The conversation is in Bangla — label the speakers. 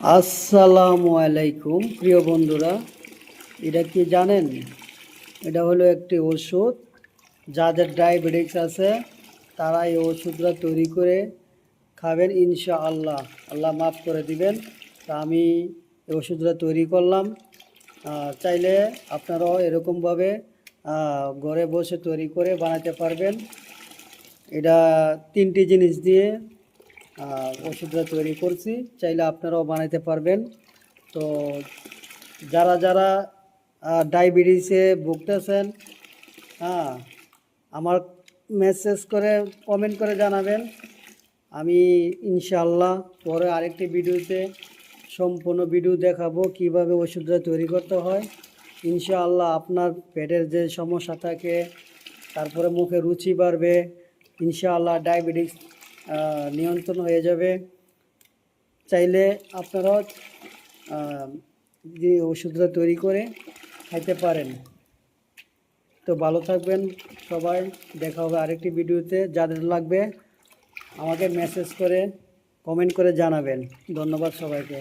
Speaker 1: আসসালামু আলাইকুম, প্রিয় বন্ধুরা। এটা কি জানেন? এটা হলো একটি ওষুধ। যাদের ডায়াবেটিক্স আছে, তারা এই ওষুধটা তৈরি করে খাবেন ইনশা আল্লাহ আল্লাহ মাফ করে দিবেন। তা আমি এই ওষুধটা তৈরি করলাম। চাইলে আপনারাও এরকমভাবে ঘরে বসে তৈরি করে বানাতে পারবেন। এটা তিনটি জিনিস দিয়ে ওষুধটা তৈরি করছি, চাইলে আপনারাও বানাইতে পারবেন। তো যারা যারা ডায়াবেটিসে ভুগতেছেন হ্যাঁ আমার মেসেজ করে কমেন্ট করে জানাবেন। আমি ইনশাআল্লাহ পরে আরেকটি ভিডিওতে সম্পূর্ণ ভিডিও দেখাবো কীভাবে ওষুধটা তৈরি করতে হয়। ইনশাআল্লাহ আপনার পেটের যে সমস্যা থাকে, তারপরে মুখে রুচি বাড়বে, ইনশাআল্লাহ ডায়াবেটিস নিয়ন্ত্রণ হয়ে যাবে। চাইলে আপনারা যে ওষুধটা তৈরি করে খাইতে পারেন। তো ভালো থাকবেন সবাই। দেখা হবে আরেকটি ভিডিওতে। যাদের লাগবে আমাকে মেসেজ করে কমেন্ট করে জানাবেন। ধন্যবাদ সবাইকে।